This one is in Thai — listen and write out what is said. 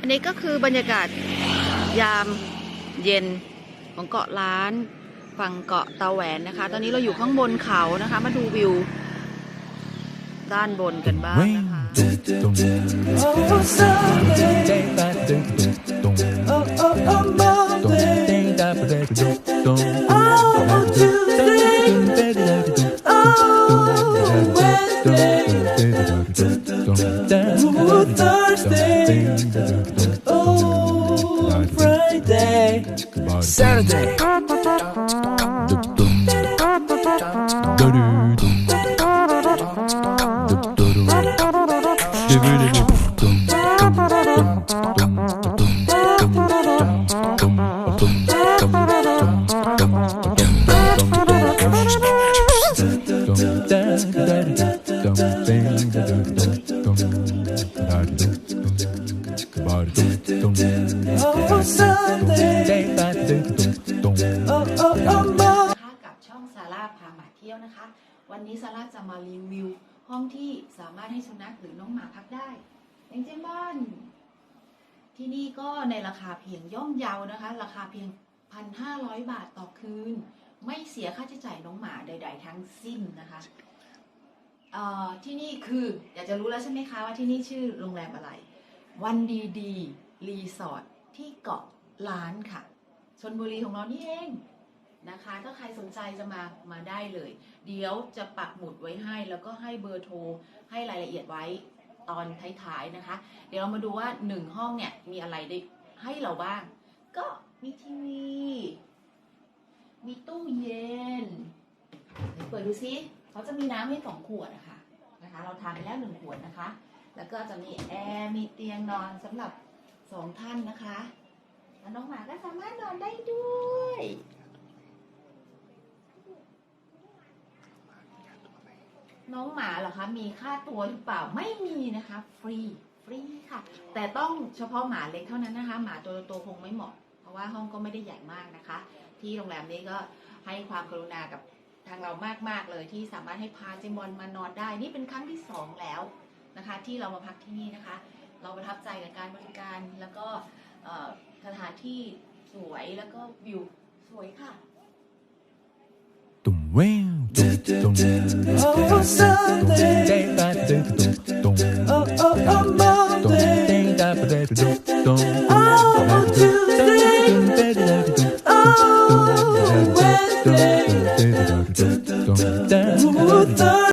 อันนี้ก็คือบรรยากาศยามเย็นของเกาะล้านฝั่งเกาะตาแหวนนะคะ ตอนนี้เราอยู่ข้างบนเขานะคะ มาดูวิว ด้านบนกันบ้างนะคะ Oh, Friday. Saturday. Oh, on Sunday กับช่องซาร่าพาหมาเที่ยวนะคะ วันนี้ซาร่าจะมารีวิว ห้องที่สามารถให้สุนัขหรือน้องหมาพักได้อย่างเช่นบ้าน ที่นี่ก็ในราคาเพียงย่อมเยานะคะ ราคาเพียง 1,500 บาทต่อคืน ไม่เสียค่าใช้จ่ายน้องหมาใด ๆ ทั้งสิ้นนะคะที่นี่คืออยากจะรู้แล้วใช่ไหมคะว่าที่นี่ชื่อโรงแรมอะไร วันดีดีรีสอร์ท ที่เกาะล้านค่ะชนบุรีของเรานี่เองนะคะ ถ้าใครสนใจจะมามาได้เลย เดี๋ยวจะปักหมุดไว้ให้ แล้วก็ให้เบอร์โทรให้รายละเอียดไว้ตอนท้ายๆนะคะ เดี๋ยวเรามาดูว่าหนึ่งห้องเนี่ยมีอะไรได้ให้เราบ้าง ก็มีทีวี มีตู้เย็น เปิดดูซิเขาจะมีน้ำให้สองขวดนะคะนะคะ เราทานไปแล้วหนึ่งขวดนะคะ แล้วก็จะมีแอร์มีเตียงนอนสำหรับ สองท่านนะคะแล้วน้องหมาก็สามารถนอนได้ด้วยน้องหมาเหรอคะ มีค่าตัวหรือเปล่า ไม่มีนะคะ ฟรี ฟรีค่ะ แต่ต้องเฉพาะหมาเล็กเท่านั้นนะคะ หมาตัวโตคงไม่เหมาะ เพราะว่าห้องก็ไม่ได้ใหญ่มากนะคะ ที่โรงแรมนี้ก็ให้ความกรุณากับทางเรามากๆเลยที่สามารถให้พาเจมบอลมานอนได้ นี่เป็นครั้งที่สองแล้วนะคะ ที่เรามาพักที่นี่นะคะ เราประทับใจกับการบริการแล้วก็สถานที่สวยแล้วก็วิวสวยค่ะ Oh,